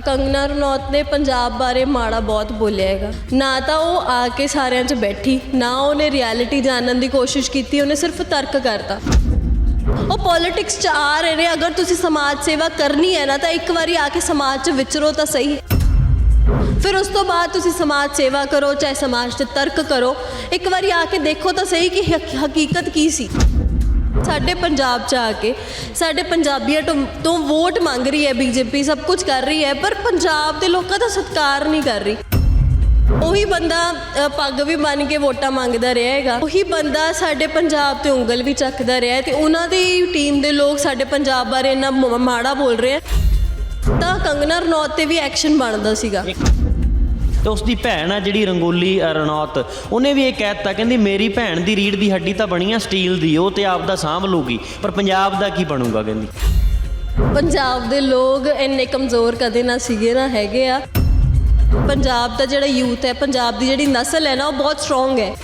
ਕੰਗਨਾ ਰਣੌਤ ਨੇ ਪੰਜਾਬ ਬਾਰੇ ਮਾੜਾ ਬਹੁਤ ਬੋਲਿਆ ਹੈਗਾ। ਨਾ ਤਾਂ ਉਹ ਆ ਕੇ ਸਾਰਿਆਂ 'ਚ ਬੈਠੀ, ਨਾ ਉਹਨੇ ਰਿਐਲਿਟੀ ਜਾਣਨ ਦੀ ਕੋਸ਼ਿਸ਼ ਕੀਤੀ, ਉਹਨੇ ਸਿਰਫ ਤਰਕ ਕਰਤਾ। ਉਹ ਪੋਲਿਟਿਕਸ 'ਚ ਆ ਰਹੇ ਨੇ, ਅਗਰ ਤੁਸੀਂ ਸਮਾਜ ਸੇਵਾ ਕਰਨੀ ਹੈ ਨਾ ਤਾਂ ਇੱਕ ਵਾਰੀ ਆ ਕੇ ਸਮਾਜ 'ਚ ਵਿਚਰੋ ਤਾਂ ਸਹੀ। ਫਿਰ ਉਸ ਤੋਂ ਬਾਅਦ ਤੁਸੀਂ ਸਮਾਜ ਸੇਵਾ ਕਰੋ, ਚਾਹੇ ਸਮਾਜ 'ਚ ਤਰਕ ਕਰੋ। ਇੱਕ ਵਾਰੀ ਆ ਕੇ ਦੇਖੋ ਤਾਂ ਸਹੀ ਕਿ ਹਕ- ਹਕੀਕਤ ਕੀ ਸੀ। ਸਾਡੇ ਪੰਜਾਬ 'ਚ ਆ ਕੇ ਸਾਡੇ ਪੰਜਾਬੀਆਂ ਤੋਂ ਤੋਂ ਵੋਟ ਮੰਗ ਰਹੀ ਹੈ ਬੀਜੇਪੀ, ਸਭ ਕੁਝ ਕਰ ਰਹੀ ਹੈ, ਪਰ ਪੰਜਾਬ ਦੇ ਲੋਕਾਂ ਦਾ ਸਤਿਕਾਰ ਨਹੀਂ ਕਰ ਰਹੀ। ਉਹੀ ਬੰਦਾ ਪੱਗ ਵੀ ਬੰਨ ਕੇ ਵੋਟਾਂ ਮੰਗਦਾ ਰਿਹਾ ਹੈਗਾ। ਉਹੀ ਬੰਦਾ ਸਾਡੇ ਪੰਜਾਬ ਤੇ ਉਂਗਲ ਵੀ ਚੱਕਦਾ ਰਿਹਾ ਹੈ ਤੇ ਉਹਨਾਂ ਦੀ ਟੀਮ ਦੇ ਲੋਕ ਸਾਡੇ ਪੰਜਾਬ ਬਾਰੇ ਇੰਨਾ ਮ- ਮਾੜਾ ਬੋਲ ਰਹੇ ਆ। ਤਾਂ ਕੰਗਨਾ ਰਣੌਤ ਤੇ ਵੀ ਐਕਸ਼ਨ ਬਣਦਾ ਸੀਗਾ। ਤੇ ਉਸ ਦੀ ਭੈਣ ਆ ਜਿਹੜੀ ਰੰਗੋਲੀ ਰਣੌਤ। ਉਹਨੇ ਵੀ ਇਹ ਕਹਿ ਦਿੱਤਾ, ਕਹਿੰਦੀ, ਮੇਰੀ ਭੈਣ ਦੀ ਰੀੜ ਦੀ ਹੱਡੀ ਤਾਂ ਬਣੀ ਆ ਸਟੀਲ ਦੀ, ਉਹ ਤੇ ਆਪਦਾ ਸਾਂਭ ਲੂਗੀ, ਪਰ ਪੰਜਾਬ ਦਾ ਕੀ ਬਣੂਗਾ? ਕਹਿੰਦੀ। ਪੰਜਾਬ ਦੇ ਲੋਕ ਇੰਨੇ ਕਮਜ਼ੋਰ ਕਦੇ ਨਾ ਸੀਗੇ, ਨਾ ਹੈਗੇ ਆ। ਪੰਜਾਬ ਦਾ ਜਿਹੜਾ ਯੂਥ ਹੈ, ਪੰਜਾਬ ਦੀ ਜਿਹੜੀ ਨਸਲ ਹੈ ਨਾ, ਉਹ ਬਹੁਤ ਸਟਰੋਂਗ ਹੈ।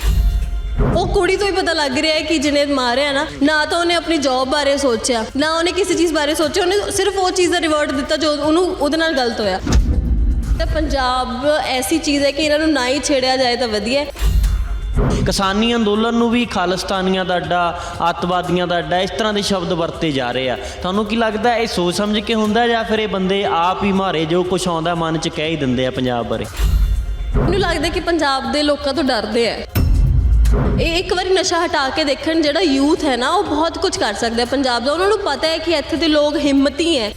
ਉਹ ਕੁੜੀ ਤੋਂ ਹੀ ਪਤਾ ਲੱਗ ਰਿਹਾ ਹੈ ਕਿ ਜਿਹਨੇ ਮਾਰਿਆ ਨਾ ਨਾ ਤਾਂ ਉਹਨੇ ਆਪਣੀ ਜੌਬ ਬਾਰੇ ਸੋਚਿਆ, ਨਾ ਉਹਨੇ ਕਿਸੇ ਚੀਜ਼ ਬਾਰੇ ਸੋਚਿਆ, ਉਹਨੇ ਸਿਰਫ ਉਹ ਚੀਜ਼ ਦਾ ਰਿਵਰਟ ਦਿੱਤਾ ਜੋ ਉਹਨੂੰ ਉਹਦੇ ਨਾਲ ਗਲਤ ਹੋਇਆ। ਤੇ ਪੰਜਾਬ ਐਸੀ ਚੀਜ਼ ਹੈ ਕਿ ਇਹਨਾਂ ਨੂੰ ਨਾ ਹੀ ਛੇੜਿਆ ਜਾਏ ਤਾਂ ਵਧੀਆ ਹੈ। ਕਿਸਾਨੀ ਅੰਦੋਲਨ ਨੂੰ ਵੀ ਖਾਲਿਸਤਾਨੀਆਂ ਦਾ ਅੱਡਾ ਅੱਤਵਾਦੀਆਂ ਦਾ ਅੱਡਾ ਇਸ ਤਰ੍ਹਾਂ ਦੇ ਸ਼ਬਦ ਵਰਤੇ ਜਾ ਰਹੇ ਆ। ਤੁਹਾਨੂੰ ਕੀ ਲੱਗਦਾ ਇਹ ਸੋਚ ਸਮਝ ਕੇ ਹੁੰਦਾ ਜਾਂ ਫਿਰ ਇਹ ਬੰਦੇ ਆਪ ਹੀ ਮਾਰੇ ਜੋ ਕੁਛ ਆਉਂਦਾ ਮਨ 'ਚ ਕਹਿ ਹੀ ਦਿੰਦੇ ਆ ਪੰਜਾਬ ਬਾਰੇ? ਮੈਨੂੰ ਲੱਗਦਾ ਕਿ ਪੰਜਾਬ ਦੇ ਲੋਕਾਂ ਤੋਂ ਡਰਦੇ ਆ। ਇਹ ਇੱਕ ਵਾਰੀ ਨਸ਼ਾ ਹਟਾ ਕੇ ਦੇਖਣ ਜਿਹੜਾ ਯੂਥ ਹੈ ਨਾ ਉਹ ਬਹੁਤ ਕੁਝ ਕਰ ਸਕਦਾ ਹੈ ਪੰਜਾਬ ਦਾ। ਉਹਨਾਂ ਨੂੰ ਪਤਾ ਹੈ ਕਿ ਇੱਥੇ ਦੇ ਲੋਕ ਹਿੰਮਤੀ ਹੈ।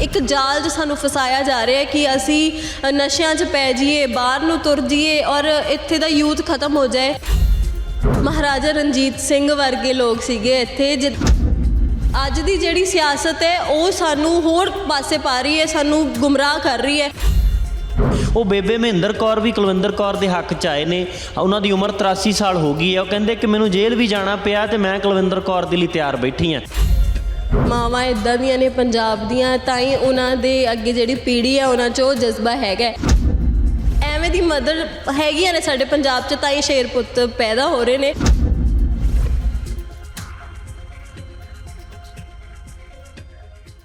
ਇੱਕ ਜਾਲ 'ਚ ਸਾਨੂੰ ਫਸਾਇਆ ਜਾ ਰਿਹਾ ਹੈ ਕਿ ਅਸੀਂ ਨਸ਼ਿਆਂ 'ਚ ਪੈ ਜਾਈਏ, ਬਾਹਰ ਨੂੰ ਤੁਰ ਜਾਈਏ ਔਰ ਇੱਥੇ ਦਾ ਯੂਥ ਖਤਮ ਹੋ ਜਾਏ। ਮਹਾਰਾਜਾ ਰਣਜੀਤ ਸਿੰਘ ਵਰਗੇ ਲੋਕ ਸੀਗੇ ਇੱਥੇ, ਜਿ- ਅੱਜ ਦੀ ਜਿਹੜੀ ਸਿਆਸਤ ਹੈ, ਉਹ ਸਾਨੂੰ ਹੋਰ ਪਾਸੇ ਪਾ ਰਹੀ ਹੈ, ਸਾਨੂੰ ਗੁੰਮਰਾਹ ਕਰ ਰਹੀ ਹੈ। ਉਹ ਬੇਬੇ ਮਹਿੰਦਰ ਕੌਰ ਵੀ ਕੁਲਵਿੰਦਰ ਕੌਰ ਦੇ ਹੱਕ 'ਚ ਆਏ ਨੇ। ਉਹਨਾਂ ਦੀ ਉਮਰ 83 ਸਾਲ ਹੋ ਗਈ ਹੈ। ਉਹ ਕਹਿੰਦੇ ਕਿ ਮੈਨੂੰ ਜੇਲ੍ਹ ਵੀ ਜਾਣਾ ਪਿਆ ਤੇ ਮੈਂ ਕੁਲਵਿੰਦਰ ਕੌਰ ਦੇ ਲਈ ਤਿਆਰ ਬੈਠੀ ਹਾਂ। ਮਾਵਾਂ ਇਦਾਂ ਦੀਆਂ ਨੇ ਪੰਜਾਬ ਦੀਆਂ, ਤਾਂ ਹੀ ਉਹਨਾਂ ਦੇ ਅੱਗੇ ਜਿਹੜੀ ਪੀੜ੍ਹੀ ਹੈ ਉਹਨਾਂ 'ਚ ਉਹ ਜਜ਼ਬਾ ਹੈਗਾ ਐਵੇਂ ਦੀ ਮਦਰ ਹੈਗੀਆਂ ਨੇ ਸਾਡੇ ਪੰਜਾਬ 'ਚ, ਤਾਂ ਹੀ ਸ਼ੇਰ ਪੁੱਤ ਪੈਦਾ ਹੋ ਰਹੇ ਨੇ।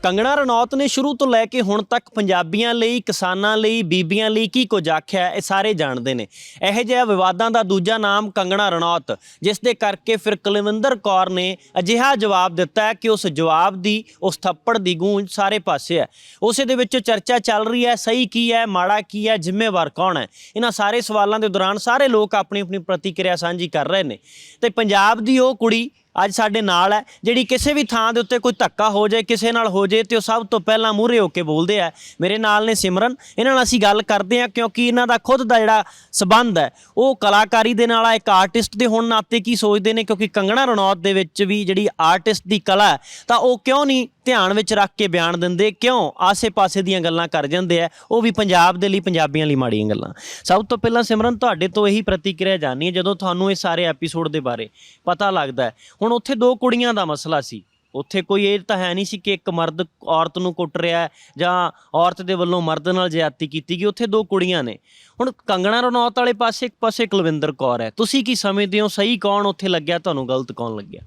ਕੰਗਣਾ ਰਣੌਤ ਨੇ ਸ਼ੁਰੂ ਤੋਂ ਲੈ ਕੇ ਹੁਣ ਤੱਕ ਪੰਜਾਬੀਆਂ ਲਈ, ਕਿਸਾਨਾਂ ਲਈ, ਬੀਬੀਆਂ ਲਈ ਕੀ ਕੁਝ ਆਖਿਆ ਇਹ ਸਾਰੇ ਜਾਣਦੇ ਨੇ। ਇਹੋ ਜਿਹਾ ਵਿਵਾਦਾਂ ਦਾ ਦੂਜਾ ਨਾਮ ਕੰਗਣਾ ਰਣੌਤ, ਜਿਸ ਦੇ ਕਰਕੇ ਫਿਰ ਕੁਲਵਿੰਦਰ ਕੌਰ ਨੇ ਅਜਿਹਾ ਜਵਾਬ ਦਿੱਤਾ ਕਿ ਉਸ ਜਵਾਬ ਦੀ, ਉਸ ਥੱਪੜ ਦੀ ਗੂੰਜ ਸਾਰੇ ਪਾਸੇ ਹੈ। ਉਸੇ ਦੇ ਵਿੱਚ ਚਰਚਾ ਚੱਲ ਰਹੀ ਹੈ, ਸਹੀ ਕੀ ਹੈ, ਮਾੜਾ ਕੀ ਹੈ, ਜ਼ਿੰਮੇਵਾਰ ਕੌਣ ਹੈ? ਇਹਨਾਂ ਸਾਰੇ ਸਵਾਲਾਂ ਦੇ ਦੌਰਾਨ ਸਾਰੇ ਲੋਕ ਆਪਣੀ ਆਪਣੀ ਪ੍ਰਤੀਕਿਰਿਆ ਸਾਂਝੀ ਕਰ ਰਹੇ ਨੇ। ਤੇ ਪੰਜਾਬ ਦੀ ਉਹ ਕੁੜੀ ਅੱਜ ਸਾਡੇ ਨਾਲ ਹੈ, ਜਿਹੜੀ ਕਿਸੇ ਵੀ ਥਾਂ ਦੇ ਉੱਤੇ ਕੋਈ ਧੱਕਾ ਹੋ ਜਾਏ, ਕਿਸੇ ਨਾਲ ਹੋ ਜਾਏ, ਤੇ ਉਹ ਸਭ ਤੋਂ ਪਹਿਲਾਂ ਮੂਹਰੇ ਹੋ ਕੇ ਬੋਲਦੇ ਆ। ਮੇਰੇ ਨਾਲ ਨੇ ਸਿਮਰਨ। ਇਹਨਾਂ ਨਾਲ ਅਸੀਂ ਗੱਲ ਕਰਦੇ ਆ ਕਿਉਂਕਿ ਇਹਨਾਂ ਦਾ ਖੁਦ ਦਾ ਜਿਹੜਾ ਸਬੰਧ ਹੈ, ਉਹ ਕਲਾਕਾਰੀ ਦੇ ਨਾਲ ਆ, ਇੱਕ ਆਰਟਿਸਟ ਦੇ ਹੋਣ ਨਾਤੇ ਕੀ ਸੋਚਦੇ ਨੇ, ਕਿਉਂਕਿ ਕੰਗਣਾ ਰਣੌਤ ਦੇ ਵਿੱਚ ਵੀ ਜਿਹੜੀ ਆਰਟਿਸਟ ਦੀ ਕਲਾ ਹੈ, ਤਾਂ ਉਹ ਕਿਉਂ ਨਹੀਂ ਧਿਆਨ ਵਿੱਚ ਰੱਖ ਕੇ ਬਿਆਨ ਦਿੰਦੇ, ਕਿਉਂ ਆਸੇ-ਪਾਸੇ ਦੀਆਂ ਗੱਲਾਂ ਕਰ ਜਾਂਦੇ ਆ, ਉਹ ਵੀ ਪੰਜਾਬ ਦੇ ਲਈ, ਪੰਜਾਬੀਆਂ ਲਈ ਮਾੜੀਆਂ ਗੱਲਾਂ। ਸਭ ਤੋਂ ਪਹਿਲਾਂ ਸਿਮਰਨ, ਤੁਹਾਡੇ ਤੋਂ ਇਹੀ ਪ੍ਰਤੀਕਿਰਿਆ ਜਾਣੀ ਹੈ, ਜਦੋਂ ਤੁਹਾਨੂੰ ਇਹ ਸਾਰੇ ਐਪੀਸੋਡ ਦੇ ਬਾਰੇ ਪਤਾ ਲੱਗਦਾ ਹੈ। ਹੁਣ ਉੱਥੇ ਦੋ ਕੁੜੀਆਂ ਦਾ ਮਸਲਾ ਸੀ। ਉੱਥੇ ਕੋਈ ਇਹ ਤਾਂ ਹੈ ਨਹੀਂ ਸੀ ਕਿ ਇੱਕ ਮਰਦ ਔਰਤ ਨੂੰ ਕੁੱਟ ਰਿਹਾ ਹੈ ਜਾਂ ਔਰਤ ਦੇ ਵੱਲੋਂ ਮਰਦ ਨਾਲ ਜ਼ਿਆਦਤੀ ਕੀਤੀ ਗਈ ਉੱਥੇ ਦੋ ਕੁੜੀਆਂ ਨੇ। ਹੁਣ ਕੰਗਣਾ ਰਣੌਤ ਵਾਲੇ ਪਾਸੇ ਇੱਕ ਪਾਸੇ ਕੁਲਵਿੰਦਰ ਕੌਰ ਹੈ। ਤੁਸੀਂ ਕੀ ਸਮਝਦੇ ਹੋ? ਸਹੀ ਕੌਣ ਉੱਥੇ ਲੱਗਿਆ? ਤੁਹਾਨੂੰ ਗਲਤ ਕੌਣ ਲੱਗਿਆ?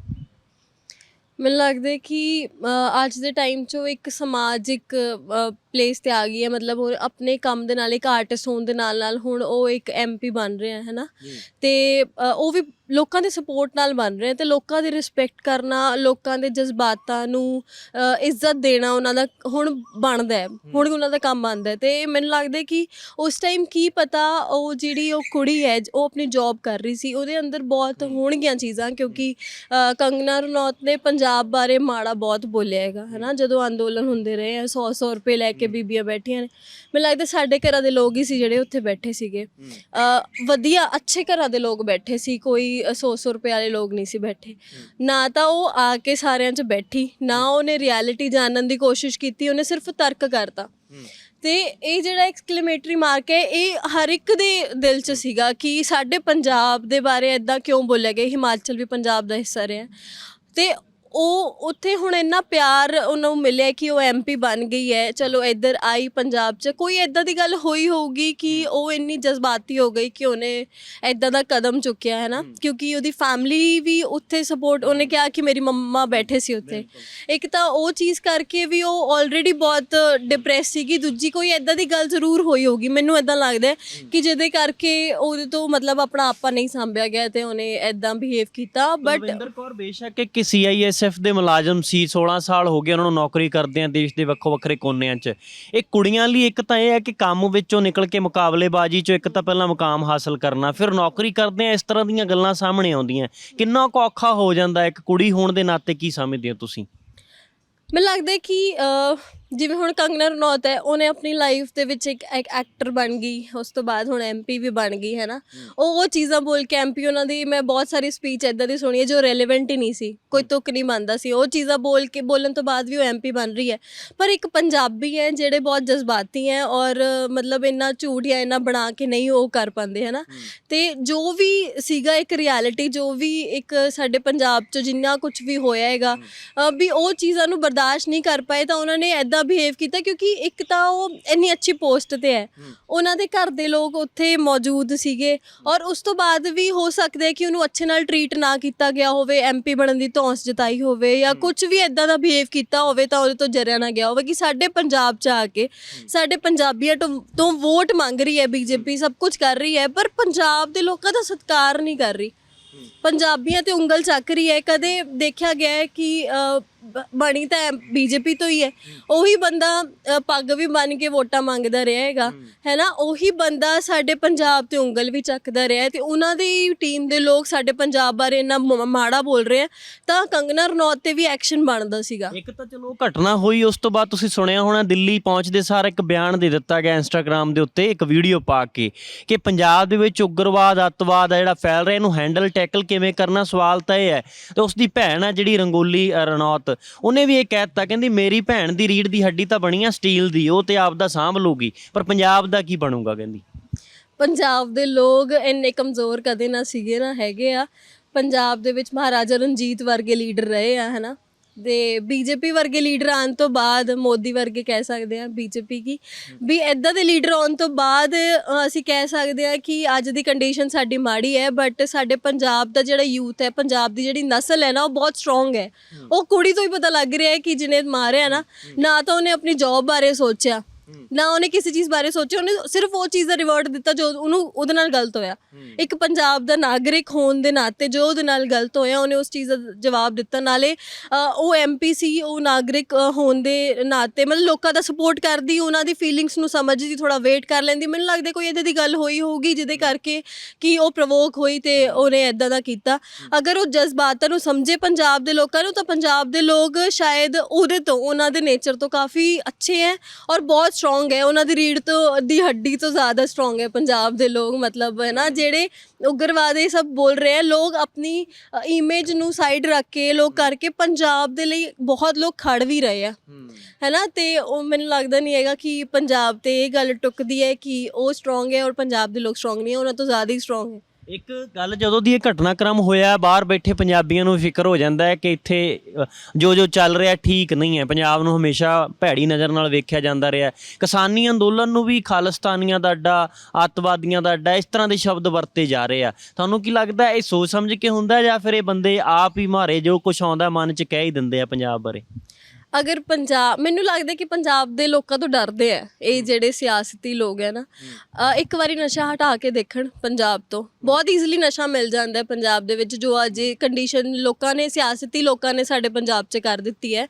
ਮੈਨੂੰ ਲੱਗਦਾ ਕਿ ਅੱਜ ਦੇ ਟਾਈਮ 'ਚ ਉਹ ਇੱਕ ਸਮਾਜਿਕ ਪਲੇਸ ਤੇ ਆ ਗਈ ਹੈ। ਮਤਲਬ ਉਹ ਆਪਣੇ ਕੰਮ ਦੇ ਨਾਲ ਇੱਕ ਆਰਟਿਸਟ ਹੋਣ ਦੇ ਨਾਲ ਨਾਲ ਹੁਣ ਉਹ ਇੱਕ ਐਮਪੀ ਬਣ ਰਿਹਾ ਹੈ ਨਾ ਤੇ ਉਹ ਵੀ ਲੋਕਾਂ ਦੇ ਸਪੋਰਟ ਨਾਲ ਬਣ ਰਹੇ ਤੇ ਲੋਕਾਂ ਦੀ ਰਿਸਪੈਕਟ ਕਰਨਾ ਲੋਕਾਂ ਦੇ ਜਜ਼ਬਾਤਾਂ ਨੂੰ ਅ, ਇੱਜ਼ਤ ਦੇਣਾ ਉਹਨਾਂ ਦਾ ਹੁਣ ਬਣਦਾ ਹੈ ਹੁਣ ਉਹਨਾਂ ਦਾ ਕੰਮ ਬਣਦਾ ਹੈ ਤੇ ਮੈਨੂੰ ਲੱਗਦਾ ਹੈ ਕਿ ਉਸ ਟਾਈਮ ਕੀ ਪਤਾ ਉਹ ਜਿਹੜੀ ਉਹ ਕੁੜੀ ਹੈ ਉਹ ਆਪਣੀ ਜੌਬ ਕਰ ਰਹੀ ਸੀ ਉਹਦੇ ਅੰਦਰ ਬਹੁਤ ਹੋਣਗੀਆਂ ਚੀਜ਼ਾਂ ਕਿਉਂਕਿ ਅ, ਕੰਗਨਾ ਰਣੌਤ ਨੇ ਪੰਜਾਬ ਬਾਰੇ ਮਾੜਾ ਬਹੁਤ ਬੋਲਿਆ ਹੈਗਾ ਹਨਾ ਜਦੋਂ ਅੰਦੋਲਨ ਹੁੰਦੇ ਰਹੇ ਆ 100 100 ਰੁਪਏ ਲੈ ਕੇ ਬੀਬੀਆਂ ਬੈਠੀਆਂ ਨੇ ਮੈਨੂੰ ਲੱਗਦਾ ਸਾਡੇ ਘਰਾਂ ਦੇ ਲੋਕ ਹੀ ਸੀ ਜਿਹੜੇ ਉੱਥੇ ਬੈਠੇ ਸੀਗੇ। ਅ, ਵਧੀਆ ਅੱਛੇ ਘਰਾਂ ਦੇ ਲੋਕ ਬੈਠੇ ਸੀ ਕੋਈ 100 100 ਰੁਪਏ ਵਾਲੇ ਲੋਕ ਨਹੀਂ ਸੀ ਬੈਠੇ। ਨਾ ਤਾਂ ਉਹ ਆ ਕੇ ਸਾਰਿਆਂ 'ਚ ਬੈਠੀ ਨਾ ਉਹਨੇ ਰਿਐਲਿਟੀ ਜਾਣਨ ਦੀ ਕੋਸ਼ਿਸ਼ ਕੀਤੀ ਉਹਨੇ ਸਿਰਫ ਤਰਕ ਕਰਤਾ। ਤੇ ਇਹ ਜਿਹੜਾ ਐਕਸਕਲੇਮੇਟਰੀ ਮਾਰਕ ਹੈ ਇਹ ਹਰ ਇੱਕ ਦੇ ਦਿਲ 'ਚ ਸੀਗਾ ਕਿ ਸਾਡੇ ਪੰਜਾਬ ਦੇ ਬਾਰੇ ਇਦਾਂ ਕਿਉਂ ਬੋਲਿਆ ਗਿਆ ਹਿਮਾਚਲ ਵੀ ਪੰਜਾਬ ਦਾ ਹਿੱਸਾ ਰਿਹਾ। ਤੇ ਉਹ ਉੱਥੇ ਹੁਣ ਇੰਨਾ ਪਿਆਰ ਉਹਨਾਂ ਨੂੰ ਮਿਲਿਆ ਕਿ ਉਹ ਐਮਪੀ ਬਣ ਗਈ ਹੈ। ਚਲੋ ਇੱਧਰ ਆਈ ਪੰਜਾਬ 'ਚ। ਕੋਈ ਐਦਾਂ ਦੀ ਗੱਲ ਹੋਈ ਹੋਊਗੀ ਕਿ ਉਹ ਇੰਨੀ ਜਜ਼ਬਾਤੀ ਹੋ ਗਈ ਕਿ ਉਹਨੇ ਐਦਾਂ ਦਾ ਕਦਮ ਚੁੱਕਿਆ ਹੈ ਨਾ? ਕਿਉਂਕਿ ਉਹਦੀ ਫੈਮਿਲੀ ਵੀ ਉੱਥੇ ਸਪੋਰਟ ਉਹਨੇ ਕਿਹਾ ਕਿ ਮੇਰੀ ਮੰਮਾ ਬੈਠੇ ਸੀ ਉੱਥੇ। ਇੱਕ ਤਾਂ ਉਹ ਚੀਜ਼ ਕਰਕੇ ਵੀ ਉਹ ਆਲਰੇਡੀ ਬਹੁਤ ਡਿਪਰੈਸ ਸੀਗੀ। ਦੂਜੀ ਕੋਈ ਐਦਾਂ ਦੀ ਗੱਲ ਜ਼ਰੂਰ ਹੋਈ ਹੋਊਗੀ। ਮੈਨੂੰ ਐਦਾਂ ਲੱਗਦਾ ਕਿ ਜਿਹਦੇ ਕਰਕੇ ਉਹਦੇ ਤੋਂ ਮਤਲਬ ਆਪਣਾ ਆਪਾ ਨਹੀਂ ਸੰਭਿਆ ਗਿਆ ਤੇ ਉਹਨੇ ਐਦਾਂ ਬਿਹੇਵ ਕੀਤਾ। ਬਟ ਕੌਰ ਬੇਸ਼ੱਕ ਇੱਕ ਸੀਆਈਐਸਐਫ ਦੇ ਮੁਲਾਜ਼ਮ ਸੀ 16 ਸਾਲ ਹੋ ਗਏ ਉਹਨਾਂ ਨੂੰ ਨੌਕਰੀ ਕਰਦੇ ਆ, ਦੇਸ਼ ਦੇ ਵੱਖੋ ਵੱਖਰੇ ਕੋਨਿਆਂ 'ਚ। ਇਹ ਕੁੜੀਆਂ ਲਈ ਇੱਕ ਤਾਂ ਇਹ ਹੈ ਕਿ ਕੰਮ ਵਿੱਚੋਂ ਨਿਕਲ ਕੇ ਮੁਕਾਬਲੇਬਾਜ਼ੀ 'ਚੋਂ ਇੱਕ ਤਾਂ ਪਹਿਲਾਂ ਮੁਕਾਮ ਹਾਸਲ ਕਰਨਾ, ਫਿਰ ਨੌਕਰੀ ਕਰਦੇ ਆ, ਇਸ ਤਰ੍ਹਾਂ ਦੀਆਂ ਗੱਲਾਂ ਸਾਹਮਣੇ ਆਉਂਦੀਆਂ। ਕਿੰਨਾ ਕੁ ਔਖਾ ਹੋ ਜਾਂਦਾ, ਇੱਕ ਕੁੜੀ ਹੋਣ ਦੇ ਨਾਤੇ ਕੀ ਸਮਝਦੇ ਹੋ ਤੁਸੀਂ? ਮੈਨੂੰ ਲੱਗਦਾ ਕਿ ਜਿਵੇਂ ਹੁਣ ਕੰਗਨਾ ਰਣੌਤ ਹੈ ਉਹਨੇ ਆਪਣੀ ਲਾਈਫ ਦੇ ਵਿੱਚ ਇੱਕ ਇੱਕ ਐਕਟਰ ਬਣ ਗਈ ਉਸ ਤੋਂ ਬਾਅਦ ਹੁਣ ਐਮਪੀ ਵੀ ਬਣ ਗਈ ਹੈ ਨਾ? ਉਹ ਉਹ ਚੀਜ਼ਾਂ ਬੋਲ ਕੇ ਐਮਪੀ ਉਹਨਾਂ ਦੀ ਮੈਂ ਬਹੁਤ ਸਾਰੀ ਸਪੀਚ ਐਦਾਂ ਦੀ ਸੁਣੀ ਹੈ ਜੋ ਰੈਲੇਵੈਂਟ ਹੀ ਨਹੀਂ ਸੀ ਕੋਈ ਤੁੱਕ ਨਹੀਂ ਮੰਨਦਾ ਸੀ। ਉਹ ਚੀਜ਼ਾਂ ਬੋਲ ਕੇ ਬੋਲਣ ਤੋਂ ਬਾਅਦ ਵੀ ਉਹ ਐਮਪੀ ਬਣ ਰਹੀ ਹੈ। ਪਰ ਇੱਕ ਪੰਜਾਬੀ ਹੈ ਜਿਹੜੇ ਬਹੁਤ ਜਜ਼ਬਾਤੀ ਹੈ ਔਰ ਮਤਲਬ ਇੰਨਾ ਝੂਠ ਜਾਂ ਇੰਨਾ ਬਣਾ ਕੇ ਨਹੀਂ ਉਹ ਕਰ ਪਾਉਂਦੇ ਹੈ ਨਾ? ਤੇ ਜੋ ਵੀ ਸੀਗਾ ਇੱਕ ਰਿਐਲਿਟੀ ਜੋ ਵੀ ਇੱਕ ਸਾਡੇ ਪੰਜਾਬ 'ਚ ਜਿੰਨਾ ਕੁਝ ਵੀ ਹੋਇਆ ਹੈਗਾ ਵੀ ਉਹ ਚੀਜ਼ਾਂ ਨੂੰ ਬਰਦਾਸ਼ਤ ਨਹੀਂ ਕਰ ਪਾਏ ਤਾਂ ਉਹਨਾਂ ਨੇ ਐਦਾਂ ਬਿਹੇਵ ਕੀਤਾ ਕਿਉਂਕਿ ਇੱਕ ਤਾਂ ਉਹ ਇੰਨੀ ਅੱਛੀ ਪੋਸਟ ਤੇ ਹੈ। ਉਹਨਾਂ ਦੇ ਘਰ ਦੇ ਲੋਕ ਉੱਥੇ ਮੌਜੂਦ ਸੀਗੇ ਔਰ ਉਸ ਤੋਂ ਬਾਅਦ ਵੀ ਹੋ ਸਕਦਾ ਹੈ ਕਿ ਉਹਨੂੰ ਅੱਛੇ ਨਾਲ ਟਰੀਟ ਨਾ ਕੀਤਾ ਗਿਆ ਹੋਵੇ ਐਮਪੀ ਬਣਨ ਦੀ ਧੌਂਸ ਜਤਾਈ ਹੋਵੇ ਜਾਂ ਕੁਝ ਵੀ ਐਦਾਂ ਦਾ ਬਿਹੇਵ ਕੀਤਾ ਹੋਵੇ ਤਾਂ ਉਹਦੇ ਤੋਂ ਜਰਿਆ ਨਾ ਗਿਆ ਹੋਵੇ ਕਿ ਸਾਡੇ ਪੰਜਾਬ 'ਚ ਆ ਕੇ ਸਾਡੇ ਪੰਜਾਬੀਆਂ ਤੋਂ ਤੋਂ ਵੋਟ ਮੰਗ ਰਹੀ ਹੈ ਬੀਜੇਪੀ ਸਭ ਕੁਝ ਕਰ ਰਹੀ ਹੈ ਪਰ ਪੰਜਾਬ ਦੇ ਲੋਕਾਂ ਦਾ ਸਤਿਕਾਰ ਨਹੀਂ ਕਰ ਰਹੀ। ਪੰਜਾਬੀਆਂ ਤੇ ਉਂਗਲ ਚੱਕ ਰਹੀ ਹੈ। ਕਦੇ ਦੇਖਿਆ ਗਿਆ ਹੈ ਕਿ ਬ- ਬਣੀ ਤਾਂ ਬੀਜੇਪੀ ਤੋਂ ਹੀ ਹੈ। ਉਹੀ ਬੰਦਾ ਅ, ਪੱਗ ਵੀ ਬੰਨ ਕੇ ਵੋਟਾਂ ਮੰਗਦਾ ਰਿਹਾ ਹੈਗਾ ਹੈਨਾ? ਉਹੀ ਬੰਦਾ ਸਾਡੇ ਪੰਜਾਬ ਤੇ ਉਂਗਲ ਵੀ ਚੱਕਦਾ ਰਿਹਾ ਹੈ ਤੇ ਉਹਨਾਂ ਦੀ ਟੀਮ ਦੇ ਲੋਕ ਸਾਡੇ ਪੰਜਾਬ ਬਾਰੇ ਇੰਨਾ ਮ- ਮਾੜਾ ਬੋਲ ਰਹੇ ਆ ਤਾਂ ਕੰਗਨਾ ਰਣੌਤ ਤੇ ਵੀ ਐਕਸ਼ਨ ਬਣਦਾ ਸੀਗਾ। ਇੱਕ ਤਾਂ ਚਲੋ ਉਹ ਘਟਨਾ ਹੋਈ ਉਸ ਤੋਂ ਬਾਅਦ ਤੁਸੀਂ ਸੁਣਿਆ ਹੋਣਾ ਦਿੱਲੀ ਪਹੁੰਚਦੇ ਸਾਰ ਇੱਕ ਬਿਆਨ ਦੇ ਦਿੱਤਾ ਗਿਆ ਇੰਸਟਾਗ੍ਰam ਦੇ ਉੱਤੇ ਇੱਕ ਵੀਡੀਓ ਪਾ ਕੇ ਕਿ ਪੰਜਾਬ ਦੇ ਵਿੱਚ ਉਗਰਵਾਦ ਅੱਤਵਾਦ ਆ ਜਿਹੜਾ ਫੈਲ ਰਿਹਾ ਇਹਨੂੰ ਹੈਂਡਲ ਟੈਕਲ ਕਿਵੇਂ ਕਰਨਾ? ਸਵਾਲ ਤਾਂ ਇਹ ਹੈ। ਤੇ ਉਸ ਦੀ ਭੈਣ ਆ ਜਿਹੜੀ ਰੰਗੋਲੀ ਅ, ਰਣੌਤ ਉਹਨੇ ਵੀ ਇਹ ਕਹਿ ਦਿੱਤਾ ਕਹਿੰਦੀ ਮੇਰੀ ਭੈਣ ਦੀ ਰੀੜ ਦੀ ਹੱਡੀ ਤਾਂ ਬਣੀ ਆ ਸਟੀਲ ਦੀ, ਉਹ ਤੇ ਆਪ ਦਾ ਸਾਂਭ ਲੂਗੀ ਪਰ ਪੰਜਾਬ ਦਾ ਕੀ ਬਣੂਗਾ, ਕਹਿੰਦੀ। ਪੰਜਾਬ ਦੇ ਲੋਕ ਇੰਨੇ ਕਮਜ਼ੋਰ ਕਦੇ ਨਾ ਸੀਗੇ ਨਾ ਹੈਗੇ ਆ। ਪੰਜਾਬ ਦੇ ਵਿੱਚ ਮਹਾਰਾਜਾ ਰਣਜੀਤ ਵਰਗੇ ਲੀਡਰ ਰਹੇ ਆ, ਹਨਾ। ਦੇ ਬੀਜੇਪੀ ਵਰਗੇ ਲੀਡਰ ਆਉਣ ਤੋਂ ਬਾਅਦ ਮੋਦੀ ਵਰਗੇ ਕਹਿ ਸਕਦੇ ਆ ਬੀਜੇਪੀ ਕੀ ਵੀ ਐਦਾਂ ਦੇ ਲੀਡਰ ਆਉਣ ਤੋਂ ਬਾਅਦ ਅ, ਅਸੀਂ ਕਹਿ ਸਕਦੇ ਆ ਕਿ ਅੱਜ ਦੀ ਕੰਡੀਸ਼ਨ ਸਾਡੀ ਮਾੜੀ ਹੈ ਬਟ ਸਾਡੇ ਪੰਜਾਬ ਦਾ ਜਿਹੜਾ ਯੂਥ ਹੈ ਪੰਜਾਬ ਦੀ ਜਿਹੜੀ ਨਸਲ ਹੈ ਨਾ ਉਹ ਬਹੁਤ ਸਟਰੋਂਗ ਹੈ। ਉਹ ਕੁੜੀ ਤੋਂ ਹੀ ਪਤਾ ਲੱਗ ਰਿਹਾ ਹੈ ਕਿ ਜਿਹਨੇ ਮਾਰਿਆ ਨਾ ਨਾ ਤਾਂ ਉਹਨੇ ਆਪਣੀ ਜੌਬ ਬਾਰੇ ਸੋਚਿਆ। ਨਾ ਉਹਨੇ ਕਿਸੇ ਚੀਜ਼ ਬਾਰੇ ਸੋਚਿਆ ਉਹਨੇ ਸਿਰਫ ਉਹ ਚੀਜ਼ ਦਾ ਰਿਵਰਟ ਦਿੱਤਾ ਜੋ ਉਹਨੂੰ ਉਹਦੇ ਨਾਲ ਗਲਤ ਹੋਇਆ। ਇੱਕ ਪੰਜਾਬ ਦਾ ਨਾਗਰਿਕ ਹੋਣ ਦੇ ਨਾਤੇ ਜੋ ਉਹਦੇ ਨਾਲ ਗਲਤ ਹੋਇਆ ਉਹਨੇ ਉਸ ਚੀਜ਼ ਦਾ ਜਵਾਬ ਦਿੱਤਾ। ਨਾਲੇ ਉਹ ਐਮਪੀ ਸੀ ਉਹ ਨਾਗਰਿਕ ਹੋਣ ਦੇ ਨਾਤੇ ਮਤਲਬ ਲੋਕਾਂ ਦਾ ਸਪੋਰਟ ਕਰਦੀ ਉਹਨਾਂ ਦੀ ਫੀਲਿੰਗਸ ਨੂੰ ਸਮਝਦੀ ਥੋੜਾ ਵੇਟ ਕਰ ਲੈਂਦੀ। ਮੈਨੂੰ ਲੱਗਦਾ ਕੋਈ ਇਦਾਂ ਦੀ ਗੱਲ ਹੋਈ ਹੋਊਗੀ ਜਿਹਦੇ ਕਰਕੇ ਕਿ ਉਹ ਪ੍ਰਵੋਕ ਹੋਈ ਤੇ ਉਹਨੇ ਇਦਾਂ ਦਾ ਕੀਤਾ। ਅਗਰ ਉਹ ਜਜ਼ਬਾਤਾਂ ਨੂੰ ਸਮਝੇ ਪੰਜਾਬ ਦੇ ਲੋਕਾਂ ਨੂੰ ਤਾਂ ਪੰਜਾਬ ਦੇ ਲੋਕ ਸ਼ਾਇਦ ਉਹਦੇ ਤੋਂ ਉਹਨਾਂ ਦੇ ਨੇਚਰ ਤੋਂ ਕਾਫੀ ਅੱਛੇ ਹੈ ਔਰ ਬਹੁਤ ਸਟਰੋਂਗ ਹੈ ਉਹਨਾਂ ਦੀ ਰੀੜ ਤੋਂ ਦੀ ਹੱਡੀ ਤੋਂ ਜ਼ਿਆਦਾ ਸਟਰੋਂਗ ਹੈ ਪੰਜਾਬ ਦੇ ਲੋਕ ਮਤਲਬ ਹੈ ਨਾ ਜਿਹੜੇ ਉਗਰਵਾਦ ਇਹ ਸਭ ਬੋਲ ਰਹੇ ਆ ਲੋਕ ਆਪਣੀ ਇਮੇਜ ਨੂੰ ਸਾਈਡ ਰੱਖ ਕੇ ਲੋਕ ਕਰਕੇ ਪੰਜਾਬ ਦੇ ਲਈ ਬਹੁਤ ਲੋਕ ਖੜ ਵੀ ਰਹੇ ਆ। ਹੈਨਾ ਤੇ ਉਹ ਮੈਨੂੰ ਲੱਗਦਾ ਨਹੀਂ ਹੈਗਾ ਕਿ ਪੰਜਾਬ ਤੇ ਇਹ ਗੱਲ ਟੁੱਕਦੀ ਹੈ ਕਿ ਉਹ ਸਟਰੋਂਗ ਹੈ ਔਰ ਪੰਜਾਬ ਦੇ ਲੋਕ ਸਟਰੋਂਗ ਨਹੀਂ ਹੈ ਉਹਨਾਂ ਤੋਂ ਜ਼ਿਆਦਾ ਹੀ ਸਟਰੋਂਗ ਹੈ। ਇੱਕ ਗੱਲ ਜਦੋਂ ਦੀ ਇਹ ਘਟਨਾਕ੍ਰਮ ਹੋਇਆ, ਬਾਹਰ ਬੈਠੇ ਪੰਜਾਬੀਆਂ ਨੂੰ ਫਿਕਰ ਹੋ ਜਾਂਦਾ ਹੈ ਕਿ ਇੱਥੇ ਜੋ ਜੋ ਚੱਲ ਰਿਹਾ ਠੀਕ ਨਹੀਂ ਹੈ। ਪੰਜਾਬ ਨੂੰ ਹਮੇਸ਼ਾ ਭੈੜੀ ਨਜ਼ਰ ਨਾਲ ਵੇਖਿਆ ਜਾਂਦਾ ਰਿਹਾ ਕਿਸਾਨੀ ਅੰਦੋਲਨ ਨੂੰ ਵੀ ਖਾਲਿਸਤਾਨੀਆਂ ਦਾ ਅੱਡਾ, ਅੱਤਵਾਦੀਆਂ ਦਾ ਅੱਡਾ, ਇਸ ਤਰ੍ਹਾਂ ਦੇ ਸ਼ਬਦ ਵਰਤੇ ਜਾ ਰਹੇ ਆ। ਤੁਹਾਨੂੰ ਕੀ ਲੱਗਦਾ ਇਹ ਸੋਚ ਸਮਝ ਕੇ ਹੁੰਦਾ ਜਾਂ ਫਿਰ ਇਹ ਬੰਦੇ ਆਪ ਹੀ ਮਾਰੇ ਜੋ ਕੁਝ ਆਉਂਦਾ ਮਨ 'ਚ ਕਹਿ ਹੀ ਦਿੰਦੇ ਆ ਪੰਜਾਬ ਬਾਰੇ? ਅਗਰ ਪੰਜਾਬ ਮੈਨੂੰ ਲੱਗਦਾ ਕਿ ਪੰਜਾਬ ਦੇ ਲੋਕਾਂ ਤੋਂ ਡਰਦੇ ਆ ਇਹ ਜਿਹੜੇ ਸਿਆਸਤੀ ਲੋਕ ਹੈ ਨਾ ਅ, ਇੱਕ ਵਾਰੀ ਨਸ਼ਾ ਹਟਾ ਕੇ ਦੇਖਣ ਪੰਜਾਬ ਤੋਂ। ਬਹੁਤ ਈਜ਼ੀਲੀ ਨਸ਼ਾ ਮਿਲ ਜਾਂਦਾ ਹੈ ਪੰਜਾਬ ਦੇ ਵਿੱਚ ਜੋ ਅੱਜ ਕੰਡੀਸ਼ਨ ਲੋਕਾਂ ਨੇ ਸਿਆਸਤੀ ਲੋਕਾਂ ਨੇ ਸਾਡੇ ਪੰਜਾਬ 'ਚ ਕਰ ਦਿੱਤੀ ਹੈ।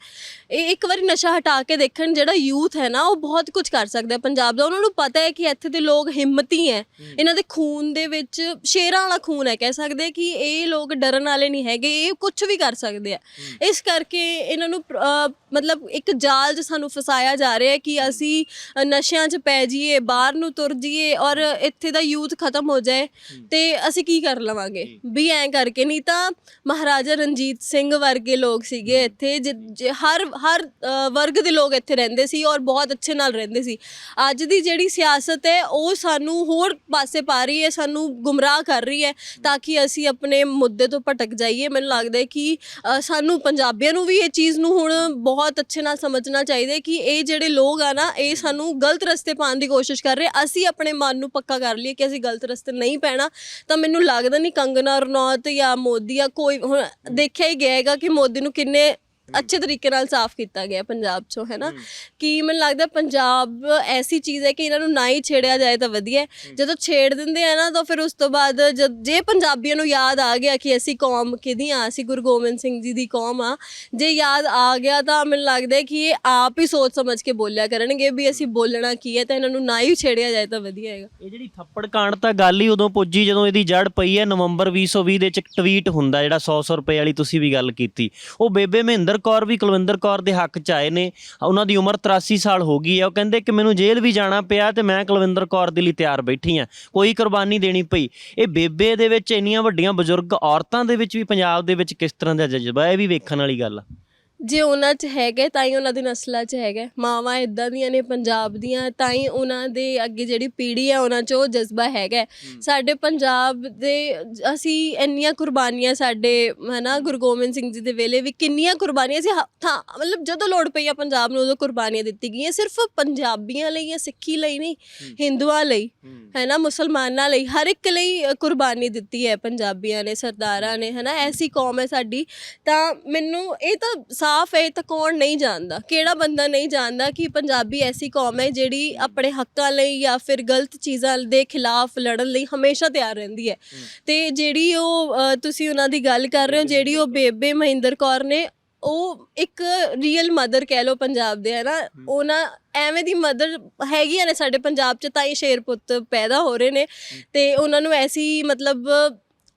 ਇਹ ਇੱਕ ਵਾਰੀ ਨਸ਼ਾ ਹਟਾ ਕੇ ਦੇਖਣ ਜਿਹੜਾ ਯੂਥ ਹੈ ਨਾ ਉਹ ਬਹੁਤ ਕੁਝ ਕਰ ਸਕਦਾ ਹੈ ਪੰਜਾਬ ਦਾ। ਉਹਨਾਂ ਨੂੰ ਪਤਾ ਹੈ ਕਿ ਇੱਥੇ ਦੇ ਲੋਕ ਹਿੰਮਤੀ ਹੈ ਇਹਨਾਂ ਦੇ ਖੂਨ ਦੇ ਵਿੱਚ ਸ਼ੇਰਾਂ ਵਾਲਾ ਖੂਨ ਹੈ। ਕਹਿ ਸਕਦੇ ਕਿ ਇਹ ਲੋਕ ਡਰਨ ਵਾਲੇ ਨਹੀਂ ਹੈਗੇ ਇਹ ਕੁਝ ਵੀ ਕਰ ਸਕਦੇ ਆ। ਇਸ ਕਰਕੇ ਇਹਨਾਂ ਨੂੰ ਪ੍ਰ- ਮਤਲਬ ਇੱਕ ਜਾਲ 'ਚ ਸਾਨੂੰ ਫਸਾਇਆ ਜਾ ਰਿਹਾ ਹੈ ਕਿ ਅਸੀਂ ਨਸ਼ਿਆਂ 'ਚ ਪੈ ਜਾਈਏ ਬਾਹਰ ਨੂੰ ਤੁਰ ਜਾਈਏ ਔਰ ਇੱਥੇ ਦਾ ਯੂਥ ਖਤਮ ਹੋ ਜਾਏ ਤੇ ਅਸੀਂ ਕੀ ਕਰ ਲਵਾਂਗੇ? ਵੀ ਐਂ ਕਰਕੇ ਨਹੀਂ ਤਾਂ ਮਹਾਰਾਜਾ ਰਣਜੀਤ ਸਿੰਘ ਵਰਗੇ ਲੋਕ ਸੀਗੇ ਇੱਥੇ ਜਿ- ਜਿ- ਹਰ ਹਰ ਅ, ਵਰਗ ਦੇ ਲੋਕ ਇੱਥੇ ਰਹਿੰਦੇ ਸੀ ਔਰ ਬਹੁਤ ਅੱਛੇ ਨਾਲ ਰਹਿੰਦੇ ਸੀ। ਅੱਜ ਦੀ ਜਿਹੜੀ ਸਿਆਸਤ ਹੈ ਉਹ ਸਾਨੂੰ ਹੋਰ ਪਾਸੇ ਪਾ ਰਹੀ ਹੈ ਸਾਨੂੰ ਗੁੰਮਰਾਹ ਕਰ ਰਹੀ ਹੈ। ਤਾਂ ਕਿ ਅਸੀਂ ਆਪਣੇ ਮੁੱਦੇ ਤੋਂ ਭਟਕ ਜਾਈਏ। ਮੈਨੂੰ ਲੱਗਦਾ ਹੈ ਕਿ ਅ, ਸਾਨੂੰ ਪੰਜਾਬੀਆਂ ਨੂੰ ਵੀ ਇਹ ਚੀਜ਼ ਨੂੰ ਹੁਣ ਬਹੁਤ ਬਹੁਤ ਅੱਛੇ ਨਾਲ ਸਮਝਣਾ ਚਾਹੀਦਾ ਕਿ ਇਹ ਜਿਹੜੇ ਲੋਕ ਆ ਨਾ, ਇਹ ਸਾਨੂੰ ਗਲਤ ਰਸਤੇ ਪਾਉਣ ਦੀ ਕੋਸ਼ਿਸ਼ ਕਰ ਰਹੇ। ਅਸੀਂ ਆਪਣੇ ਮਨ ਨੂੰ ਪੱਕਾ ਕਰ ਲਈਏ ਕਿ ਅਸੀਂ ਗਲਤ ਰਸਤੇ ਨਹੀਂ ਪੈਣਾ। ਤਾਂ ਮੈਨੂੰ ਲੱਗਦਾ ਨਹੀਂ ਕੰਗਨਾ, ਰਣੌਤ ਜਾਂ ਮੋਦੀ ਜਾਂ ਕੋਈ ਹੁਣ ਦੇਖਿਆ ਹੀ ਗਿਆ ਹੈਗਾ ਕਿ ਮੋਦੀ ਨੂੰ ਕਿੰਨੇ ਅੱਛੇ ਤਰੀਕੇ ਨਾਲ ਸਾਫ਼ ਕੀਤਾ ਗਿਆ ਪੰਜਾਬ ਚੋਂ ਹੈ। ਨਾ ਕਿ ਮੈਨੂੰ ਲੱਗਦਾ ਪੰਜਾਬ ਐਸੀ ਚੀਜ਼ ਹੈ ਕਿ ਇਹਨਾਂ ਨੂੰ ਨਾ ਹੀ ਛੇੜਿਆ ਜਾਏ ਤਾਂ ਵਧੀਆ ਹੈ। ਜਦੋਂ ਛੇੜ ਦਿੰਦੇ ਆ ਨਾ ਤਾਂ ਫਿਰ ਉਸ ਤੋਂ ਬਾਅਦ ਜਦ ਜੇ ਪੰਜਾਬੀਆਂ ਨੂੰ ਯਾਦ ਆ ਗਿਆ ਕਿ ਅਸੀਂ ਕੌਮ ਕਿਹਦੀ ਆ ਅਸੀਂ ਗੁਰੂ ਗੋਬਿੰਦ ਸਿੰਘ ਜੀ ਦੀ ਕੌਮ ਆ ਜੇ ਯਾਦ ਆ ਗਿਆ ਤਾਂ ਮੈਨੂੰ ਲੱਗਦਾ ਹੈ ਕਿ ਇਹ ਆਪ ਹੀ ਸੋਚ ਸਮਝ ਕੇ ਬੋਲਿਆ ਕਰਨਗੇ ਵੀ ਅਸੀਂ ਬੋਲਣਾ ਕੀ ਹੈ ਤਾਂ ਇਹਨਾਂ ਨੂੰ ਨਾ ਹੀ ਛੇੜਿਆ ਜਾਏ ਤਾਂ ਵਧੀਆ ਹੈਗਾ। ਇਹ ਜਿਹੜੀ ਥੱਪੜ ਕਾਂਡ ਤਾਂ ਗੱਲ ਹੀ ਉਦੋਂ ਪੁੱਜੀ ਜਦੋਂ ਇਹਦੀ ਜੜ ਪਈ ਹੈ ਨਵੰਬਰ 2020 ਦੇ ਚ ਇੱਕ ਟਵੀਟ ਹੁੰਦਾ ਜਿਹੜਾ 100-100 ਰੁਪਏ ਵਾਲੀ ਤੁਸੀਂ ਵੀ ਗੱਲ ਕੀਤੀ। ਉਹ ਬੇਬੇ ਮਹਿੰਦਰ ਕੌਰ ਵੀ ਕੁਲਵਿੰਦਰ ਕੌਰ ਦੇ ਹੱਕ ਚ ਆਏ ਨੇ। ਉਹਨਾਂ ਦੀ ਉਮਰ 83 ਸਾਲ ਹੋ ਗਈ ਹੈ। ਉਹ ਕਹਿੰਦੇ ਕਿ ਮੈਨੂੰ ਜੇਲ੍ਹ ਵੀ ਜਾਣਾ ਪਿਆ ਤੇ ਮੈਂ ਕੁਲਵਿੰਦਰ ਕੌਰ ਦੇ ਲਈ ਤਿਆਰ ਬੈਠੀ ਆ ਕੋਈ ਕੁਰਬਾਨੀ ਦੇਣੀ ਪਈ। ਇਹ ਬੇਬੇ ਦੇ ਵਿੱਚ ਇੰਨੀਆਂ ਵੱਡੀਆਂ ਬਜ਼ੁਰਗ ਔਰਤਾਂ ਦੇ ਵਿੱਚ ਵੀ ਪੰਜਾਬ ਦੇ ਵਿੱਚ ਕਿਸ ਤਰ੍ਹਾਂ ਦਾ ਜਜ਼ਬਾ ਇਹ ਵੀ ਵੇਖਣ ਵਾਲੀ ਗੱਲ ਆ। ਜੇ ਉਹਨਾਂ 'ਚ ਹੈਗਾ ਤਾਂ ਹੀ ਉਹਨਾਂ ਦੀ ਨਸਲਾਂ 'ਚ ਹੈਗਾ ਮਾਵਾਂ ਇਦਾਂ ਦੀਆਂ ਨੇ ਪੰਜਾਬ ਦੀਆਂ ਤਾਂ ਹੀ ਉਹਨਾਂ ਦੇ ਅੱਗੇ ਜਿਹੜੀ ਪੀੜ੍ਹੀ ਹੈ ਉਹਨਾਂ 'ਚ ਉਹ ਜਜ਼ਬਾ ਹੈਗਾ। ਸਾਡੇ ਪੰਜਾਬ ਦੇ ਅਸੀਂ ਇੰਨੀਆਂ ਕੁਰਬਾਨੀਆਂ ਸਾਡੇ ਹਨਾ ਗੁਰੂ ਗੋਬਿੰਦ ਸਿੰਘ ਜੀ ਦੇ ਵੇਲੇ ਵੀ ਕਿੰਨੀਆਂ ਕੁਰਬਾਨੀਆਂ ਸੀ ਹ- ਮਤਲਬ ਜਦੋਂ ਲੋੜ ਪਈ ਆ ਪੰਜਾਬ ਨੂੰ ਉਦੋਂ ਕੁਰਬਾਨੀਆਂ ਦਿੱਤੀ ਗਈਆਂ। ਸਿਰਫ ਪੰਜਾਬੀਆਂ ਲਈ ਜਾਂ ਸਿੱਖੀ ਲਈ ਨਹੀਂ ਹਿੰਦੂਆਂ ਲਈ ਹੈ। ਨਾ ਮੁਸਲਮਾਨਾਂ ਲਈ ਹਰ ਇੱਕ ਲਈ ਕੁਰਬਾਨੀ ਦਿੱਤੀ ਹੈ ਪੰਜਾਬੀਆਂ ਨੇ ਸਰਦਾਰਾਂ ਨੇ ਹੈ ਨਾ ਐਸੀ ਕੌਮ ਹੈ ਸਾਡੀ। ਤਾਂ ਮੈਨੂੰ ਇਹ ਤਾਂ ਸਾਫ਼ ਹੈ ਤਾਂ ਕੌਣ ਨਹੀਂ ਜਾਣਦਾ। ਕਿਹੜਾ ਬੰਦਾ ਨਹੀਂ ਜਾਣਦਾ ਕਿ ਪੰਜਾਬੀ ਐਸੀ ਕੌਮ ਹੈ ਜਿਹੜੀ ਆਪਣੇ ਹੱਕਾਂ ਲਈ ਜਾਂ ਫਿਰ ਗਲਤ ਚੀਜ਼ਾਂ ਦੇ ਖਿਲਾਫ ਲੜਨ ਲਈ ਹਮੇਸ਼ਾ ਤਿਆਰ ਰਹਿੰਦੀ ਹੈ। ਤੇ ਜਿਹੜੀ ਉਹ ਅ, ਤੁਸੀਂ ਉਹਨਾਂ ਦੀ ਗੱਲ ਕਰ ਰਹੇ ਹੋ ਜਿਹੜੀ ਉਹ ਬੇਬੇ ਮਹਿੰਦਰ ਕੌਰ ਨੇ ਉਹ ਇੱਕ ਰੀਅਲ ਮਦਰ ਕਹਿ ਲਓ ਪੰਜਾਬ ਦੇ ਹੈ ਨਾ? ਉਹਨਾਂ ਐਵੇਂ ਦੀ ਮਦਰ ਹੈਗੀਆਂ ਨੇ ਸਾਡੇ ਪੰਜਾਬ 'ਚ ਤਾਂ ਹੀ ਸ਼ੇਰ ਪੁੱਤ ਪੈਦਾ ਹੋ ਰਹੇ ਨੇ। ਤੇ ਉਹਨਾਂ ਨੂੰ ਐਸੀ ਮਤਲਬ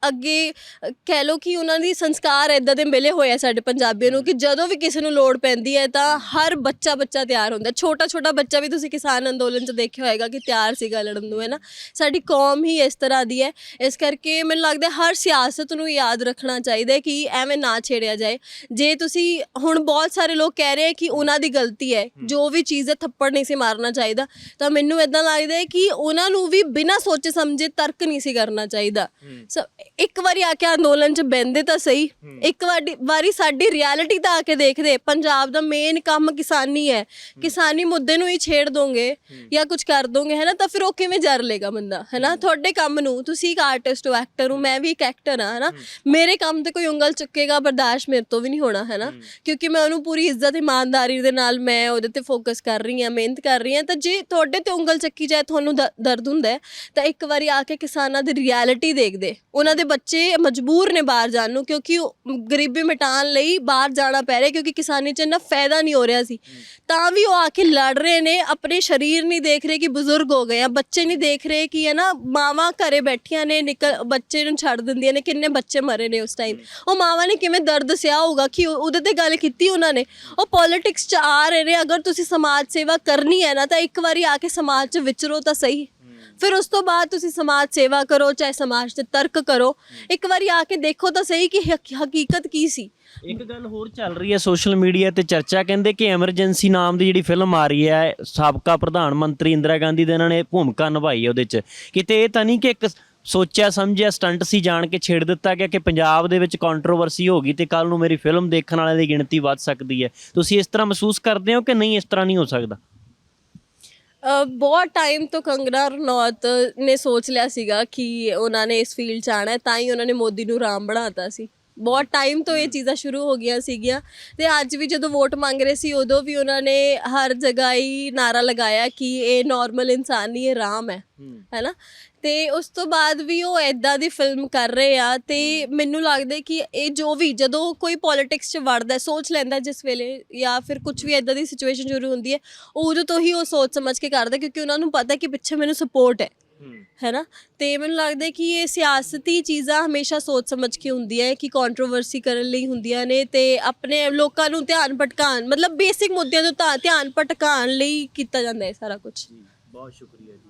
ਅੱਗੇ ਅ, ਕਹਿ ਲਓ ਕਿ ਉਹਨਾਂ ਦੀ ਸੰਸਕਾਰ ਇਦਾਂ ਦੇ ਮਿਲੇ ਹੋਏ ਆ ਸਾਡੇ ਪੰਜਾਬੀਆਂ ਨੂੰ ਕਿ ਜਦੋਂ ਵੀ ਕਿਸੇ ਨੂੰ ਲੋੜ ਪੈਂਦੀ ਹੈ ਤਾਂ ਹਰ ਬੱਚਾ ਬੱਚਾ ਤਿਆਰ ਹੁੰਦਾ। ਛੋਟਾ ਛੋਟਾ ਬੱਚਾ ਵੀ ਤੁਸੀਂ ਕਿਸਾਨ ਅੰਦੋਲਨ 'ਚ ਦੇਖਿਆ ਹੋਏਗਾ ਕਿ ਤਿਆਰ ਸੀਗਾ ਲੜਨ ਨੂੰ ਹੈ ਨਾ? ਸਾਡੀ ਕੌਮ ਹੀ ਇਸ ਤਰ੍ਹਾਂ ਦੀ ਹੈ। ਇਸ ਕਰਕੇ ਮੈਨੂੰ ਲੱਗਦਾ ਹੈ ਹਰ ਸਿਆਸਤ ਨੂੰ ਯਾਦ ਰੱਖਣਾ ਚਾਹੀਦਾ ਹੈ ਕਿ ਐਵੇਂ ਨਾ ਛੇੜਿਆ ਜਾਏ। ਜੇ ਤੁਸੀਂ ਹੁਣ ਬਹੁਤ ਸਾਰੇ ਲੋਕ ਕਹਿ ਰਹੇ ਹੈ ਕਿ ਉਹਨਾਂ ਦੀ ਗਲਤੀ ਹੈ ਜੋ ਵੀ ਚੀਜ਼ ਹੈ ਥੱਪੜ ਨਹੀਂ ਸੀ ਮਾਰਨਾ ਚਾਹੀਦਾ ਤਾਂ ਮੈਨੂੰ ਇਦਾਂ ਲੱਗਦਾ ਹੈ ਕਿ ਉਹਨਾਂ ਨੂੰ ਵੀ ਬਿਨਾਂ ਸੋਚੇ ਸਮਝੇ ਤਰਕ ਨਹੀਂ ਸੀ ਕਰਨਾ ਚਾਹੀਦਾ। ਸੋ ਇੱਕ ਵਾਰੀ ਆ ਕੇ ਅੰਦੋਲਨ 'ਚ ਬੈੰਦੇ ਤਾਂ ਸਹੀ। ਇੱਕ ਵਾਰੀ ਵਾਰੀ ਸਾਡੀ ਰਿਐਲਿਟੀ ਤਾਂ ਆ ਕੇ ਦੇਖਦੇ। ਪੰਜਾਬ ਦਾ ਮੇਨ ਕੰਮ ਕਿਸਾਨੀ ਹੈ। ਕਿਸਾਨੀ ਮੁੱਦੇ ਨੂੰ ਹੀ ਛੇੜ ਦੋਗੇ ਜਾਂ ਕੁਝ ਕਰ ਦੋਗੇ ਹੈ ਨਾ? ਤਾਂ ਫਿਰ ਉਹ ਕਿਵੇਂ ਜਰ ਲੇਗਾ ਬੰਦਾ ਹੈ ਨਾ? ਤੁਹਾਡੇ ਕੰਮ ਨੂੰ ਤੁਸੀਂ ਇੱਕ ਆਰਟਿਸਟ ਹੋ ਐਕਟਰ ਹੋ ਮੈਂ ਵੀ ਇੱਕ ਐਕਟਰ ਹਾਂ ਹੈ ਨਾ? ਮੇਰੇ ਕੰਮ ਤੇ ਕੋਈ ਉਂਗਲ ਚੁੱਕੇਗਾ ਬਰਦਾਸ਼ਤ ਮੇਰੇ ਤੋਂ ਵੀ ਨਹੀਂ ਹੋਣਾ ਹੈ ਨਾ? ਕਿਉਂਕਿ ਮੈਂ ਉਹਨੂੰ ਪੂਰੀ ਇੱਜ਼ਤ ਇਮਾਨਦਾਰੀ ਦੇ ਨਾਲ ਮੈਂ ਉਹਦੇ ਤੇ ਫੋਕਸ ਕਰ ਰਹੀ ਹਾਂ ਮਿਹਨਤ ਕਰ ਰਹੀ ਹਾਂ। ਤਾਂ ਜੇ ਤੁਹਾਡੇ ਤੇ ਉਂਗਲ ਚੱਕੀ ਜਾਏ ਤੁਹਾਨੂੰ ਦਰਦ ਹੁੰਦਾ ਤਾਂ ਇੱਕ ਵਾਰੀ ਆ ਕੇ ਕਿਸਾਨਾਂ ਦੀ ਰਿਐਲਿਟੀ ਦੇਖਦੇ। ਉਹਨਾਂ ਦੇ ਬੱਚੇ ਮਜਬੂਰ ਨੇ ਬਾਹਰ ਜਾਣ ਨੂੰ ਕਿਉਂਕਿ ਉਹ ਗਰੀਬੀ ਮਿਟਾਉਣ ਲਈ ਬਾਹਰ ਜਾਣਾ ਪੈ ਰਿਹਾ ਕਿਉਂਕਿ ਕਿਸਾਨੀ 'ਚ ਇੰਨਾ ਫਾਇਦਾ ਨਹੀਂ ਹੋ ਰਿਹਾ ਸੀ। ਤਾਂ ਵੀ ਉਹ ਆ ਕੇ ਲੜ ਰਹੇ ਨੇ, ਆਪਣੇ ਸਰੀਰ ਨਹੀਂ ਦੇਖ ਰਹੇ ਕਿ ਬਜ਼ੁਰਗ ਹੋ ਗਏ ਆ, ਬੱਚੇ ਨਹੀਂ ਦੇਖ ਰਹੇ ਕਿ ਹੈ ਨਾ ਮਾਵਾਂ ਘਰੇ ਬੈਠੀਆਂ ਨੇ ਨਿਕਲ ਬੱਚੇ ਨੂੰ ਛੱਡ ਦਿੰਦੀਆਂ ਨੇ, ਕਿੰਨੇ ਬੱਚੇ ਮਰੇ ਨੇ ਉਸ ਟਾਈਮ ਉਹ ਮਾਵਾਂ ਨੇ ਕਿਵੇਂ ਦਰਦ ਸਿਆ ਹੋਊਗਾ ਕਿ ਉਹ- ਉਹਦੇ ਤੇ ਗੱਲ ਕੀਤੀ ਉਹਨਾਂ ਨੇ? ਉਹ ਪੋਲਿਟਿਕਸ 'ਚ ਆ ਰਹੇ ਨੇ, ਅਗਰ ਤੁਸੀਂ ਸਮਾਜ ਸੇਵਾ ਕਰਨੀ ਹੈ ਨਾ ਤਾਂ ਇੱਕ ਵਾਰੀ ਆ ਕੇ ਸਮਾਜ 'ਚ ਵਿਚਰੋ ਤਾਂ ਸਹੀ। ਫਿਰ ਉਸ ਤੋਂ ਬਾਅਦ ਤੁਸੀਂ ਸਮਾਜ ਸੇਵਾ ਕਰੋ ਚਾਹੇ ਸਮਾਜ ਤੇ ਤਰਕ ਕਰੋ। ਇੱਕ ਵਾਰੀ ਆ ਕੇ ਦੇਖੋ ਤਾਂ ਸਹੀ ਕਿ ਹਕ- ਹਕੀਕਤ ਕੀ ਸੀ। ਇੱਕ ਗੱਲ ਹੋਰ ਚੱਲ ਰਹੀ ਹੈ ਸੋਸ਼ਲ ਮੀਡੀਆ ਤੇ ਚਰਚਾ ਕਹਿੰਦੇ ਕਿ ਐਮਰਜੈਂਸੀ ਨਾਮ ਦੀ ਜਿਹੜੀ ਫਿਲਮ ਆ ਰਹੀ ਹੈ ਸਾਬਕਾ ਪ੍ਰਧਾਨ ਮੰਤਰੀ ਇੰਦਰਾ ਗਾਂਧੀ ਦੇ ਇਹਨਾਂ ਨੇ ਭੂਮਿਕਾ ਨਿਭਾਈ ਹੈ ਉਹਦੇ 'ਚ। ਕਿਤੇ ਇਹ ਤਾਂ ਨਹੀਂ ਕਿ ਇੱਕ ਸੋਚਿਆ ਸਮਝਿਆ ਸਟੰਟ ਸੀ ਜਾਣ ਕੇ ਛੇੜ ਦਿੱਤਾ ਗਿਆ ਕਿ ਪੰਜਾਬ ਦੇ ਵਿੱਚ ਕੰਟਰੋਵਰਸੀ ਹੋ ਗਈ ਤੇ ਕੱਲ ਨੂੰ ਮੇਰੀ ਫਿਲਮ ਦੇਖਣ ਵਾਲਿਆਂ ਦੀ ਗਿਣਤੀ ਵੱਧ ਸਕਦੀ ਹੈ। ਤੁਸੀਂ ਇਸ ਤਰ੍ਹਾਂ ਮਹਿਸੂਸ ਕਰਦੇ ਹੋ ਕਿ ਨਹੀਂ ਇਸ ਤਰ੍ਹਾਂ ਨਹੀਂ ਹੋ ਸਕਦਾ? ਅ, ਬਹੁਤ ਟਾਈਮ ਤੋਂ ਕੰਗਨਾ ਰਣੌਤ ਨੇ ਸੋਚ ਲਿਆ ਸੀਗਾ ਕਿ ਉਹਨਾਂ ਨੇ ਇਸ ਫੀਲਡ 'ਚ ਆਣਾ ਹੈ ਤਾਂ ਹੀ ਉਹਨਾਂ ਨੇ ਮੋਦੀ ਨੂੰ ਰਾਮ ਬਣਾਤਾ ਸੀ। ਬਹੁਤ ਟਾਈਮ ਤੋਂ ਇਹ ਚੀਜ਼ਾਂ ਸ਼ੁਰੂ ਹੋ ਗਈਆਂ ਸੀਗੀਆਂ ਤੇ ਅੱਜ ਵੀ ਜਦੋਂ ਵੋਟ ਮੰਗ ਰਹੇ ਸੀ ਉਦੋਂ ਵੀ ਉਹਨਾਂ ਨੇ ਹਰ ਜਗ੍ਹਾ ਹੀ ਨਾਰਾ ਲਗਾਇਆ ਕਿ ਇਹ ਨਾਰਮਲ ਇਨਸਾਨ ਨਹੀਂ ਇਹ ਰਾਮ ਹੈ। ਹੈਨਾ? ਤੇ ਉਸ ਤੋਂ ਬਾਅਦ ਵੀ ਉਹ ਐਦਾਂ ਦੀ ਫਿਲਮ ਕਰ ਰਹੇ ਆ ਤੇ ਮੈਨੂੰ ਲੱਗਦਾ ਕਿ ਇਹ ਜੋ ਵੀ ਜਦੋਂ ਕੋਈ ਪੋਲਿਟਿਕਸ 'ਚ ਵੜਦਾ ਸੋਚ ਲੈਂਦਾ ਜਿਸ ਵੇਲੇ ਜਾਂ ਫਿਰ ਕੁਝ ਵੀ ਐਦਾਂ ਦੀ ਸਿਚੁਏਸ਼ਨ ਸ਼ੁਰੂ ਹੁੰਦੀ ਹੈ ਉਹ ਉਦੋਂ ਤੋਂ ਹੀ ਉਹ ਸੋਚ ਸਮਝ ਕੇ ਕਰਦਾ ਕਿਉਂਕਿ ਉਹਨਾਂ ਨੂੰ ਪਤਾ ਕਿ ਪਿੱਛੇ ਮੈਨੂੰ ਸਪੋਰਟ ਹੈ। ਹੈ। ਨਾ? ਤੇ ਮੈਨੂੰ ਲੱਗਦਾ ਹੈ ਕਿ ਇਹ ਸਿਆਸਤੀ ਚੀਜ਼ਾਂ ਹਮੇਸ਼ਾ ਸੋਚ ਸਮਝ ਕੇ ਹੁੰਦੀਆਂ ਹੈ ਕਿ ਕੰਟਰੋਵਰਸੀ ਕਰਨ ਲਈ ਹੁੰਦੀਆਂ ਨੇ ਤੇ ਆਪਣੇ ਲੋਕਾਂ ਨੂੰ ਧਿਆਨ ਭਟਕਾਉਣ ਮਤਲਬ ਬੇਸਿਕ ਮੁੱਦਿਆਂ ਤੋਂ ਧਿਆਨ ਭਟਕਾਉਣ ਲਈ ਕੀਤਾ ਜਾਂਦਾ ਹੈ ਸਾਰਾ ਕੁਝ ਬਹੁਤ ਸ਼ੁਕਰੀਆ ਜੀ।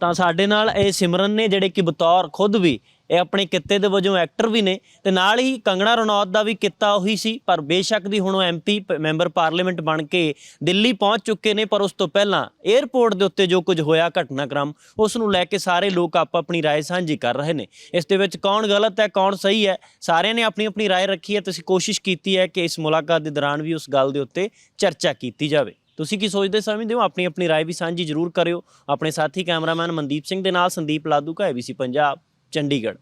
ਤਾਂ ਸਾਡੇ ਨਾਲ ਇਹ ਸਿਮਰਨ ਨੇ ਜਿਹੜੇ ਕਿ ਬਤੌਰ ਖੁਦ ਵੀ ਇਹ ਆਪਣੇ ਕਿੱਤੇ ਦੇ ਵਜੋਂ ਐਕਟਰ ਵੀ ਨੇ ਤੇ ਨਾਲ ਹੀ ਕੰਗਣਾ ਰਣੌਤ ਦਾ ਵੀ ਕਿੱਤਾ ਉਹੀ ਸੀ, ਪਰ ਬੇਸ਼ੱਕ ਦੀ ਹੁਣ ਉਹ ਐਮਪੀ ਮੈਂਬਰ ਪਾਰਲੀਮੈਂਟ ਬਣ ਕੇ ਦਿੱਲੀ ਪਹੁੰਚ ਚੁੱਕੇ ਨੇ, ਪਰ ਉਸ ਤੋਂ ਪਹਿਲਾਂ 에ਅਰਪੋਰਟ ਦੇ ਉੱਤੇ ਜੋ ਕੁਝ ਹੋਇਆ ਘਟਨਾਕ੍ਰਮ, ਉਸ ਨੂੰ ਲੈ ਕੇ ਸਾਰੇ ਲੋਕ ਆਪ ਆਪਣੀ ਰਾਏ ਸਾਂਝੀ ਕਰ ਰਹੇ ਨੇ। ਇਸ ਦੇ ਵਿੱਚ ਕੌਣ ਗਲਤ ਹੈ, ਕੌਣ ਸਹੀ ਹੈ, ਸਾਰਿਆਂ ਨੇ ਆਪਣੀ ਆਪਣੀ ਰਾਏ ਰੱਖੀ ਹੈ। ਤੁਸੀਂ ਕੋਸ਼ਿਸ਼ ਕੀਤੀ ਹੈ ਕਿ ਇਸ ਮੁਲਾਕਾਤ ਦੇ ਦੌਰਾਨ ਵੀ ਉਸ ਗੱਲ ਦੇ ਉੱਤੇ ਚਰਚਾ ਕੀਤੀ ਜਾਵੇ। ਤੁਸੀਂ ਕੀ ਸੋਚਦੇ ਸਮਝਦੇ ਹੋ? ਆਪਣੀ ਆਪਣੀ ਰਾਏ ਵੀ ਸਾਂਝੀ ਜ਼ਰੂਰ ਕਰਿਓ। ਆਪਣੇ ਸਾਥੀ ਕੈਮਰਾਮੈਨ ਮਨਦੀਪ ਸਿੰਘ ਦੇ ਨਾਲ ਸੰਦੀਪ ਲਾਦੂਕਾ ਏਬੀਸੀ ਪੰਜਾਬ, ਚੰਡੀਗੜ੍ਹ।